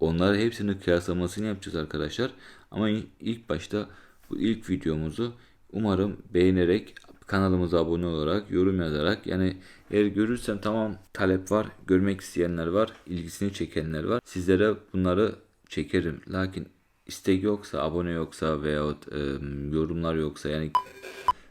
Onları hepsini kıyaslamasını yapacağız arkadaşlar. Ama ilk başta bu ilk videomuzu umarım beğenerek kanalımıza abone olarak yorum yazarak yani eğer görürsem tamam talep var görmek isteyenler var ilgisini çekenler var sizlere bunları çekerim lakin istek yoksa abone yoksa veyahut e, yorumlar yoksa yani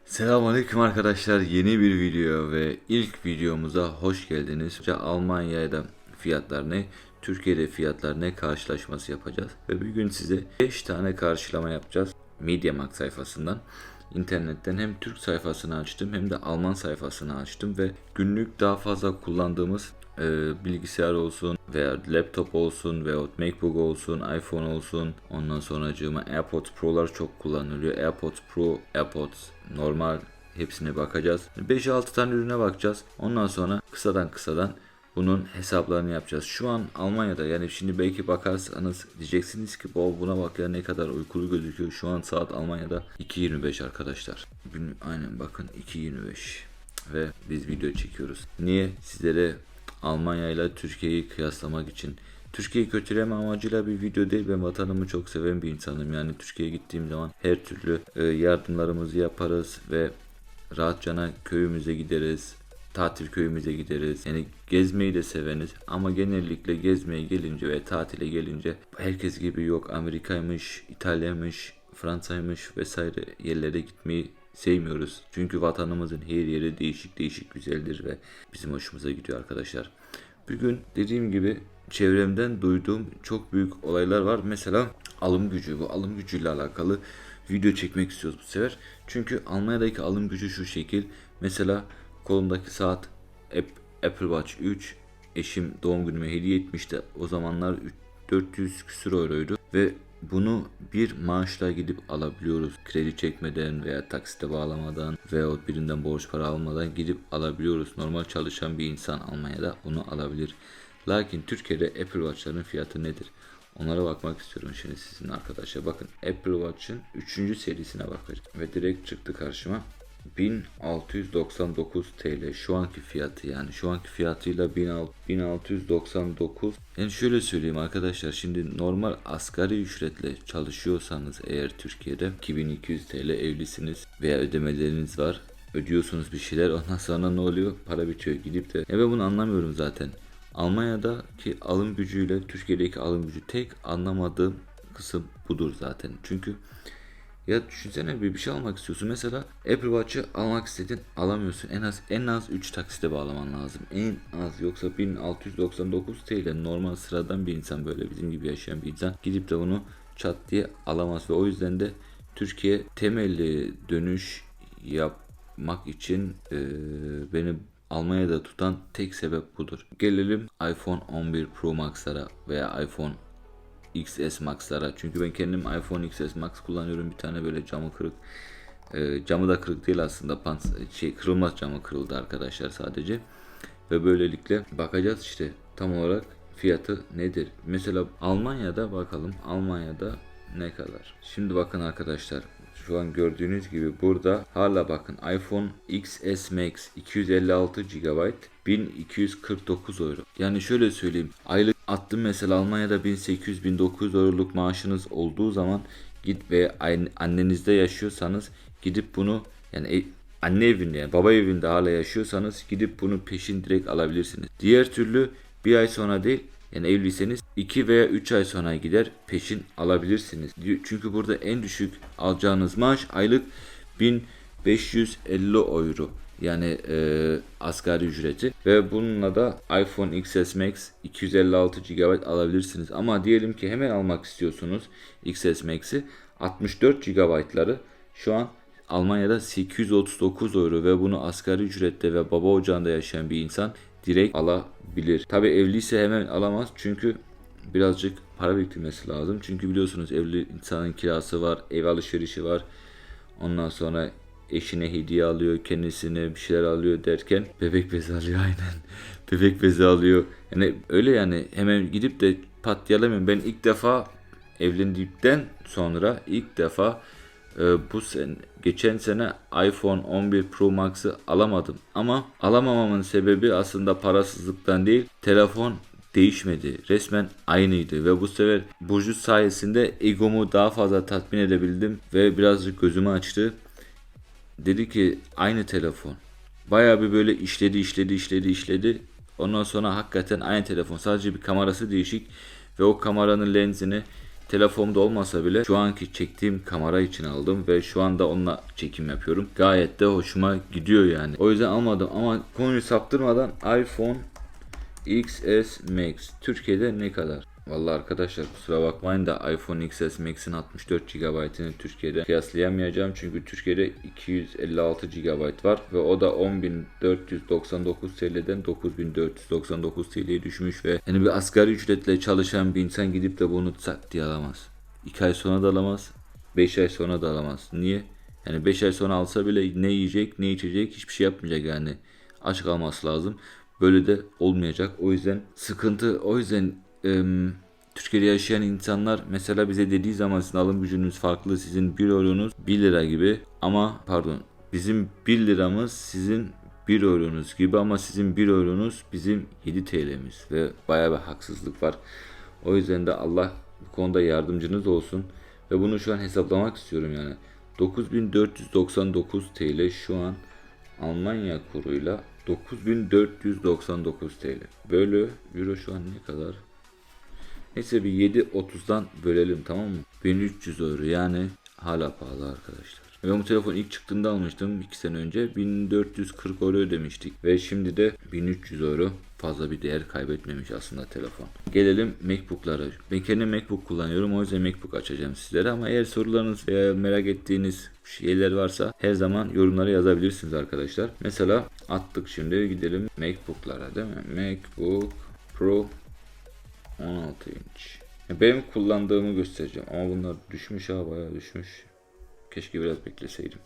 Selamünaleyküm arkadaşlar. Yeni bir video ve ilk videomuza hoş geldiniz. Almanya'da fiyatlar ne? Türkiye'de fiyatlar ne karşılaşması yapacağız. Ve bugün size 5 tane karşılama yapacağız. MediaMarkt sayfasından. İnternetten hem Türk sayfasını açtım hem de Alman sayfasını açtım ve günlük daha fazla kullandığımız e, bilgisayar olsun veya laptop olsun veya MacBook olsun, iPhone olsun. Ondan sonra AirPods Pro'lar çok kullanılıyor. AirPods Pro, AirPods normal hepsine bakacağız. 5-6 tane ürüne bakacağız. Ondan sonra kısadan kısadan bunun hesaplarını yapacağız. Şu an Almanya'da yani şimdi belki bakarsanız diyeceksiniz ki bu buna bak ya ne kadar uykulu gözüküyor. Şu an saat Almanya'da 2.25 arkadaşlar. Aynen bakın 2.25 ve biz video çekiyoruz. Niye? Sizlere Almanya ile Türkiye'yi kıyaslamak için. Türkiye'yi kötüleme amacıyla bir video değil. Ben vatanımı çok seven bir insanım. Yani Türkiye'ye gittiğim zaman her türlü e, yardımlarımızı yaparız ve rahatçana köyümüze gideriz. Tatil köyümüze gideriz. Yani gezmeyi de seveniz ama genellikle gezmeye gelince ve tatile gelince herkes gibi yok Amerika'ymış, İtalya'ymış, Fransa'ymış vesaire yerlere gitmeyi sevmiyoruz. Çünkü vatanımızın her yeri değişik değişik güzeldir ve bizim hoşumuza gidiyor arkadaşlar. Bugün dediğim gibi çevremden duyduğum çok büyük olaylar var. Mesela alım gücü bu alım gücüyle alakalı video çekmek istiyoruz bu sefer. Çünkü Almanya'daki alım gücü şu şekil. Mesela kolumdaki saat Apple Watch 3 eşim doğum günüme hediye etmişti. O zamanlar 400 küsur euroydu ve bunu bir maaşla gidip alabiliyoruz. Kredi çekmeden veya taksite bağlamadan veya birinden borç para almadan gidip alabiliyoruz. Normal çalışan bir insan Almanya'da bunu alabilir. Lakin Türkiye'de Apple Watch'ların fiyatı nedir? Onlara bakmak istiyorum şimdi sizin arkadaşlar. Bakın Apple Watch'ın 3. serisine bakacağım. Ve direkt çıktı karşıma. 1699 TL şu anki fiyatı yani şu anki fiyatıyla 1699 yani şöyle söyleyeyim arkadaşlar şimdi normal asgari ücretle çalışıyorsanız eğer Türkiye'de 2200 TL evlisiniz veya ödemeleriniz var ödüyorsunuz bir şeyler ondan sonra ne oluyor? Para bitiyor gidip de. Ya ben bunu anlamıyorum zaten. Almanya'daki alım gücüyle Türkiye'deki alım gücü tek anlamadığım kısım budur zaten. Çünkü ya düşünsene bir bir şey almak istiyorsun. Mesela Apple Watch'ı almak istedin alamıyorsun. En az en az 3 taksite bağlaman lazım. En az yoksa 1699 TL normal sıradan bir insan böyle bizim gibi yaşayan bir insan gidip de bunu çat diye alamaz ve o yüzden de Türkiye temelli dönüş yapmak için e, beni Almanya'da tutan tek sebep budur. Gelelim iPhone 11 Pro Max'lara veya iPhone XS Max'lara. Çünkü ben kendim iPhone XS Max kullanıyorum. Bir tane böyle camı kırık. E, camı da kırık değil aslında. Pans şey kırılmaz camı kırıldı arkadaşlar sadece. Ve böylelikle bakacağız işte tam olarak fiyatı nedir? Mesela Almanya'da bakalım. Almanya'da ne kadar? Şimdi bakın arkadaşlar şu an gördüğünüz gibi burada hala bakın iPhone XS Max 256 GB 1249 euro. Yani şöyle söyleyeyim. Aylık attım mesela Almanya'da 1800-1900 euroluk maaşınız olduğu zaman git ve annenizde yaşıyorsanız gidip bunu yani e, anne evinde yani baba evinde hala yaşıyorsanız gidip bunu peşin direkt alabilirsiniz. Diğer türlü bir ay sonra değil yani evliyseniz 2 veya 3 ay sonra gider peşin alabilirsiniz. Çünkü burada en düşük alacağınız maaş aylık 1550 euro. Yani e, asgari ücreti ve bununla da iPhone XS Max 256 GB alabilirsiniz. Ama diyelim ki hemen almak istiyorsunuz XS Max'i 64 GB'ları şu an Almanya'da 839 euro ve bunu asgari ücrette ve baba ocağında yaşayan bir insan direkt alabilir. Tabi evliyse hemen alamaz çünkü birazcık para biriktirmesi lazım. Çünkü biliyorsunuz evli insanın kirası var, ev alışverişi var. Ondan sonra eşine hediye alıyor, kendisine bir şeyler alıyor derken bebek bezi alıyor aynen. bebek bezi alıyor. Yani öyle yani hemen gidip de pat yalamıyorum. Ben ilk defa evlendikten sonra ilk defa e, bu sen geçen sene iPhone 11 Pro Max'ı alamadım. Ama alamamamın sebebi aslında parasızlıktan değil. Telefon değişmedi. Resmen aynıydı ve bu sefer Burcu sayesinde egomu daha fazla tatmin edebildim ve birazcık gözümü açtı. Dedi ki aynı telefon. Bayağı bir böyle işledi işledi işledi işledi. Ondan sonra hakikaten aynı telefon. Sadece bir kamerası değişik ve o kameranın lensini telefonumda olmasa bile şu anki çektiğim kamera için aldım ve şu anda onunla çekim yapıyorum. Gayet de hoşuma gidiyor yani. O yüzden almadım ama konuyu saptırmadan iPhone XS Max Türkiye'de ne kadar? Vallahi arkadaşlar kusura bakmayın da iPhone XS Max'in 64 GB'ını Türkiye'de kıyaslayamayacağım çünkü Türkiye'de 256 GB var ve o da 10.499 TL'den 9.499 TL'ye düşmüş ve yani bir asgari ücretle çalışan bir insan gidip de bunu sak diye alamaz. 2 ay sonra da alamaz, 5 ay sonra da alamaz. Niye? Yani 5 ay sonra alsa bile ne yiyecek, ne içecek hiçbir şey yapmayacak yani. Aç kalması lazım. Böyle de olmayacak. O yüzden sıkıntı. O yüzden em, Türkiye'de yaşayan insanlar mesela bize dediği zaman sizin alım gücünüz farklı. Sizin 1 euronuz 1 lira gibi ama pardon bizim 1 liramız sizin 1 euronuz gibi ama sizin 1 euronuz bizim 7 TL'miz ve bayağı bir haksızlık var. O yüzden de Allah bu konuda yardımcınız olsun ve bunu şu an hesaplamak istiyorum yani. 9499 TL şu an Almanya kuruyla 9499 TL. Bölü euro şu an ne kadar? Neyse bir 7.30'dan bölelim tamam mı? 1300 euro yani hala pahalı arkadaşlar. Ben bu telefon ilk çıktığında almıştım 2 sene önce 1440 euro ödemiştik ve şimdi de 1300 euro fazla bir değer kaybetmemiş aslında telefon. Gelelim MacBook'lara. Ben kendim MacBook kullanıyorum o yüzden MacBook açacağım sizlere ama eğer sorularınız veya merak ettiğiniz şeyler varsa her zaman yorumlara yazabilirsiniz arkadaşlar. Mesela attık şimdi gidelim MacBook'lara değil mi? MacBook Pro 16 inç. Benim kullandığımı göstereceğim ama bunlar düşmüş ha bayağı düşmüş. Keşke biraz bekleseydim.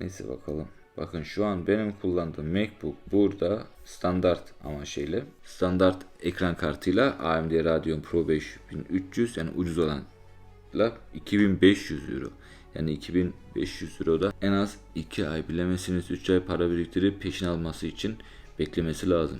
Neyse bakalım. Bakın şu an benim kullandığım MacBook burada standart ama şeyle standart ekran kartıyla AMD Radeon Pro 5300 yani ucuz olanla 2500 euro. Yani 2500 euro da en az 2 ay bilemesiniz 3 ay para biriktirip peşin alması için beklemesi lazım.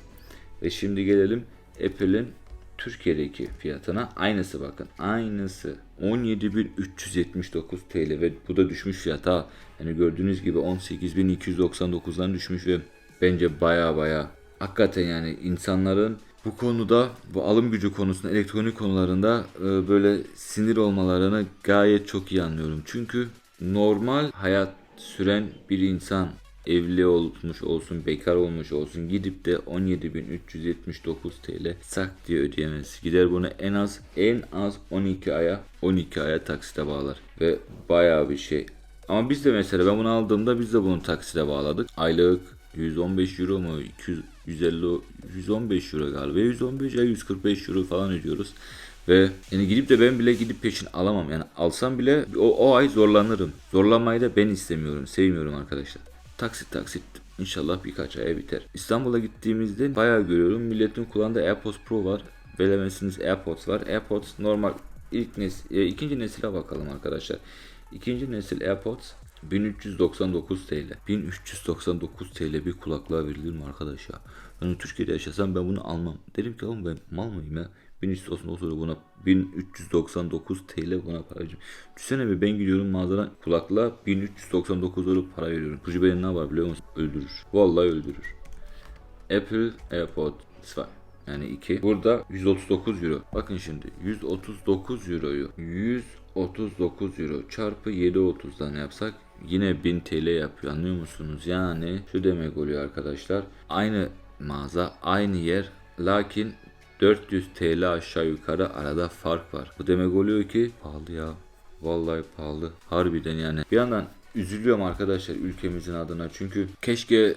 Ve şimdi gelelim Apple'in Türkiye'deki fiyatına aynısı bakın. Aynısı 17.379 TL ve bu da düşmüş fiyat ha. Yani gördüğünüz gibi 18.299'dan düşmüş ve bence baya baya hakikaten yani insanların bu konuda bu alım gücü konusunda elektronik konularında e, böyle sinir olmalarını gayet çok iyi anlıyorum. Çünkü normal hayat süren bir insan evli olmuş olsun, bekar olmuş olsun gidip de 17.379 TL sak diye ödeyemez. Gider bunu en az en az 12 aya 12 aya taksite bağlar ve bayağı bir şey. Ama biz de mesela ben bunu aldığımda biz de bunu taksite bağladık. Aylık 115 euro mu 200 150 115 euro galiba 115 ya 145 euro falan ödüyoruz. Ve yani gidip de ben bile gidip peşin alamam. Yani alsam bile o, o ay zorlanırım. Zorlanmayı da ben istemiyorum. Sevmiyorum arkadaşlar. Taksit taksit inşallah birkaç aya biter. İstanbul'a gittiğimizde bayağı görüyorum. Milletin kullandığı AirPods Pro var. Bilemezsiniz AirPods var. AirPods normal ilk nesil, e, ikinci nesile bakalım arkadaşlar. İkinci nesil AirPods 1399 TL. 1399 TL bir kulaklığa verilir mi arkadaş ya? Ben Türkiye'de yaşasam ben bunu almam. Derim ki oğlum ben mal mıyım ya? 1399 euro buna 1399 TL buna para veriyorum. Düşünsene bir ben gidiyorum mağazadan kulaklığa 1399 euro para veriyorum. Kucu beni ne var biliyor musun? Öldürür. Vallahi öldürür. Apple AirPods var. Yani 2. Burada 139 euro. Bakın şimdi 139 euroyu 139 euro çarpı 7.30'dan yapsak yine 1000 TL yapıyor anlıyor musunuz? Yani şu demek oluyor arkadaşlar. Aynı mağaza aynı yer lakin 400 TL aşağı yukarı arada fark var. Bu demek oluyor ki pahalı ya. Vallahi pahalı. Harbiden yani. Bir yandan üzülüyorum arkadaşlar ülkemizin adına. Çünkü keşke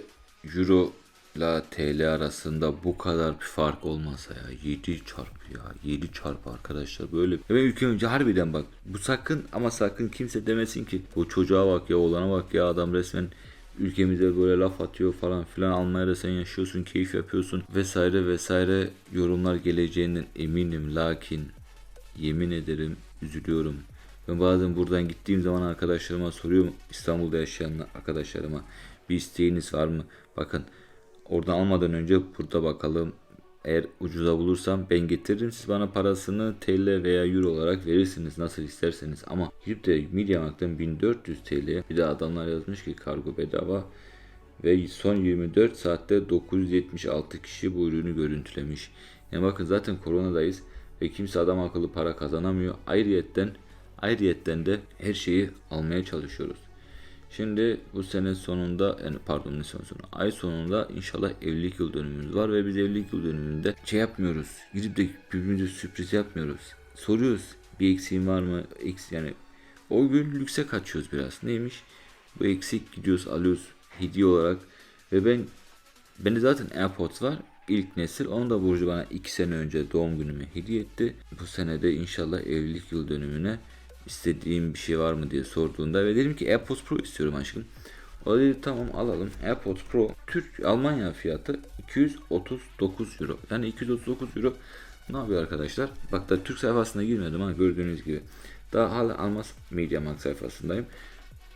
euro ile TL arasında bu kadar bir fark olmasa ya. 7 çarpı ya. 7 çarpı arkadaşlar böyle. Ve ülkemizce harbiden bak. Bu sakın ama sakın kimse demesin ki bu çocuğa bak ya oğlana bak ya adam resmen ülkemize böyle laf atıyor falan filan Almanya'da sen yaşıyorsun keyif yapıyorsun vesaire vesaire yorumlar geleceğinden eminim lakin yemin ederim üzülüyorum. Ben bazen buradan gittiğim zaman arkadaşlarıma soruyorum İstanbul'da yaşayan arkadaşlarıma bir isteğiniz var mı? Bakın oradan almadan önce burada bakalım eğer ucuza bulursam ben getiririm. Siz bana parasını TL veya Euro olarak verirsiniz nasıl isterseniz. Ama gidip de MediaMarkt'tan 1400 TL'ye bir de adamlar yazmış ki kargo bedava ve son 24 saatte 976 kişi bu ürünü görüntülemiş. Yani bakın zaten koronadayız ve kimse adam akıllı para kazanamıyor. Ayrıyetten ayrıyetten de her şeyi almaya çalışıyoruz. Şimdi bu sene sonunda yani pardon ne sene sonu ay sonunda inşallah evlilik yıl dönümümüz var ve biz evlilik yıl dönümünde şey yapmıyoruz. Gidip de birbirimize sürpriz yapmıyoruz. Soruyoruz bir eksiğin var mı? Eks yani o gün lükse kaçıyoruz biraz. Neymiş? Bu eksik gidiyoruz alıyoruz hediye olarak ve ben bende zaten AirPods var. İlk nesil. Onu da Burcu bana 2 sene önce doğum günüme hediye etti. Bu sene de inşallah evlilik yıl dönümüne istediğim bir şey var mı diye sorduğunda ve dedim ki AirPods Pro istiyorum aşkım. O dedi tamam alalım. AirPods Pro Türk Almanya fiyatı 239 euro. Yani 239 euro ne yapıyor arkadaşlar? Bak da Türk sayfasına girmedim ha gördüğünüz gibi. Daha hala Almaz MediaMarkt sayfasındayım.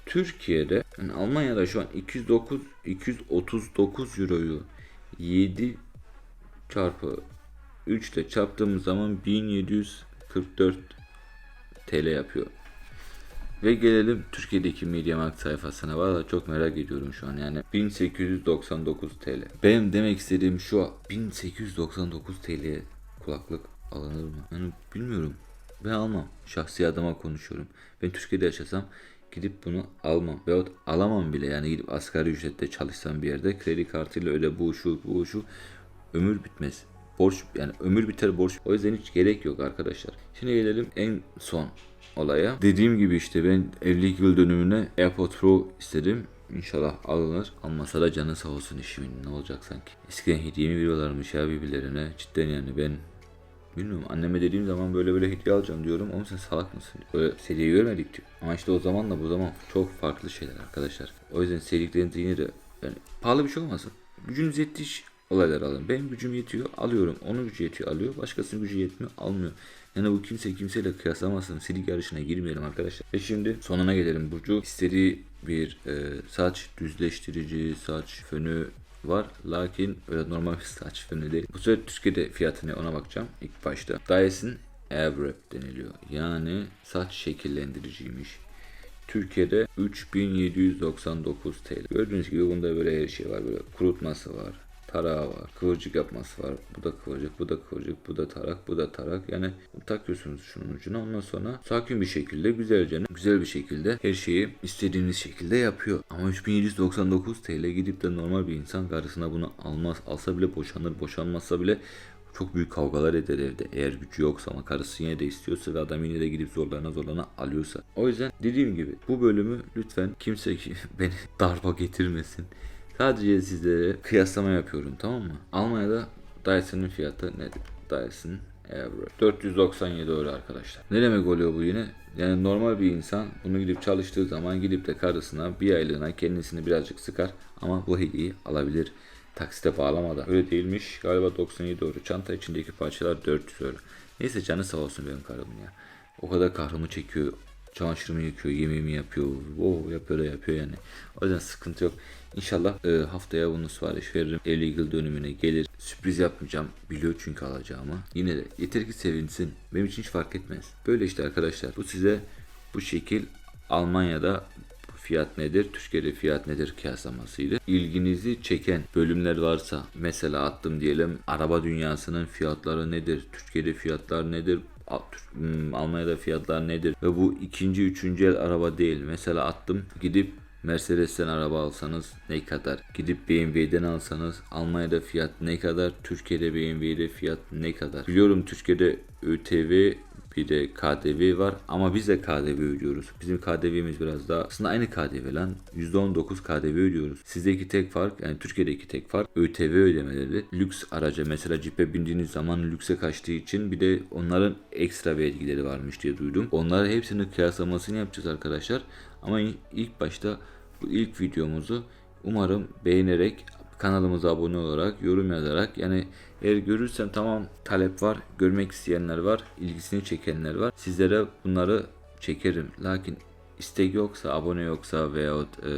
Türkiye'de yani Almanya'da şu an 209 239 euroyu 7 çarpı 3 ile çarptığımız zaman 1744 TL yapıyor. Ve gelelim Türkiye'deki MediaMarkt sayfasına. Valla çok merak ediyorum şu an yani. 1899 TL. Benim demek istediğim şu 1899 TL'ye kulaklık alınır mı? Yani bilmiyorum. Ben almam. Şahsi adıma konuşuyorum. Ben Türkiye'de yaşasam gidip bunu almam. Veyahut alamam bile yani gidip asgari ücrette çalışsam bir yerde kredi kartıyla öyle bu şu bu şu ömür bitmez. Borç yani ömür biter borç. O yüzden hiç gerek yok arkadaşlar. Şimdi gelelim en son olaya. Dediğim gibi işte ben evlilik yıl dönümüne AirPods Pro istedim. İnşallah alınır. Almasa da canı sağ olsun işimin. Ne olacak sanki. Eskiden hediye mi veriyorlarmış ya birbirlerine. Cidden yani ben Bilmiyorum anneme dediğim zaman böyle böyle hediye alacağım diyorum ama sen salak mısın? Böyle seriyi görmedik diyor. Ama işte o zamanla bu zaman çok farklı şeyler arkadaşlar. O yüzden sevdiklerinizi yine de yani pahalı bir şey olmasın. Gücünüz yettiği olaylar alın. Benim gücüm yetiyor alıyorum. Onun gücü yetiyor alıyor. Başkasının gücü yetmiyor almıyor. Yani bu kimse kimseyle kıyaslamasın. Silik yarışına girmeyelim arkadaşlar. Ve şimdi sonuna gelelim. Burcu istediği bir e, saç düzleştirici, saç fönü var. Lakin öyle normal bir saç fönü değil. Bu sefer Türkiye'de fiyatı ne ona bakacağım ilk başta. Dyson Airwrap deniliyor. Yani saç şekillendiriciymiş. Türkiye'de 3799 TL. Gördüğünüz gibi bunda böyle her şey var. Böyle kurutması var. Tarağı var. Kıvırcık yapması var. Bu da kıvırcık, bu da kıvırcık, bu da tarak, bu da tarak. Yani takıyorsunuz şunun ucuna. Ondan sonra sakin bir şekilde güzelce, güzel bir şekilde her şeyi istediğiniz şekilde yapıyor. Ama 3799 TL gidip de normal bir insan karısına bunu almaz. Alsa bile boşanır. Boşanmazsa bile çok büyük kavgalar eder evde. Eğer gücü yoksa ama karısı yine de istiyorsa ve adam yine de gidip zorlarına zorlarına alıyorsa. O yüzden dediğim gibi bu bölümü lütfen kimse ki beni darba getirmesin. Sadece sizlere kıyaslama yapıyorum tamam mı? Almanya'da Dyson'ın fiyatı nedir? Dyson Airwrap. 497 euro arkadaşlar. Ne demek oluyor bu yine? Yani normal bir insan bunu gidip çalıştığı zaman gidip de karısına bir aylığına kendisini birazcık sıkar ama bu hediyeyi alabilir taksite bağlamadan. Öyle değilmiş. Galiba 97 euro. Çanta içindeki parçalar 400 euro. Neyse canı sağ olsun benim karımın ya. O kadar kahrımı çekiyor. Çamaşırımı yıkıyor, yemeğimi yapıyor. Oh yapıyor da yapıyor yani. O yüzden sıkıntı yok. İnşallah e, haftaya bunu sipariş veririm. Evlilik yıl dönümüne gelir. Sürpriz yapmayacağım. Biliyor çünkü alacağımı. Yine de yeter ki sevinsin. Benim için hiç fark etmez. Böyle işte arkadaşlar. Bu size bu şekil Almanya'da fiyat nedir, Türkiye'de fiyat nedir kıyaslamasıydı. İlginizi çeken bölümler varsa mesela attım diyelim araba dünyasının fiyatları nedir, Türkiye'de fiyatlar nedir, hmm, Almanya'da fiyatlar nedir ve bu ikinci üçüncü el araba değil. Mesela attım gidip Mercedes'ten araba alsanız ne kadar? Gidip BMW'den alsanız Almanya'da fiyat ne kadar? Türkiye'de BMW'de fiyat ne kadar? Biliyorum Türkiye'de ÖTV bir de KDV var ama biz de KDV ödüyoruz. Bizim KDV'miz biraz daha aslında aynı KDV lan. %19 KDV ödüyoruz. Sizdeki tek fark yani Türkiye'deki tek fark ÖTV ödemeleri. Lüks araca mesela cipe bindiğiniz zaman lükse kaçtığı için bir de onların ekstra vergileri varmış diye duydum. Onları hepsini kıyaslamasını yapacağız arkadaşlar. Ama ilk başta bu ilk videomuzu umarım beğenerek kanalımıza abone olarak, yorum yazarak yani eğer görürsem tamam talep var, görmek isteyenler var, ilgisini çekenler var. Sizlere bunları çekerim. Lakin istek yoksa, abone yoksa veyahut e,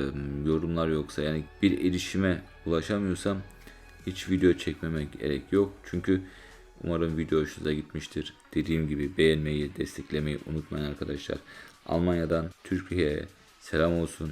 yorumlar yoksa yani bir erişime ulaşamıyorsam hiç video çekmeme gerek yok. Çünkü umarım video hoşunuza gitmiştir. Dediğim gibi beğenmeyi, desteklemeyi unutmayın arkadaşlar. Almanya'dan Türkiye'ye selam olsun.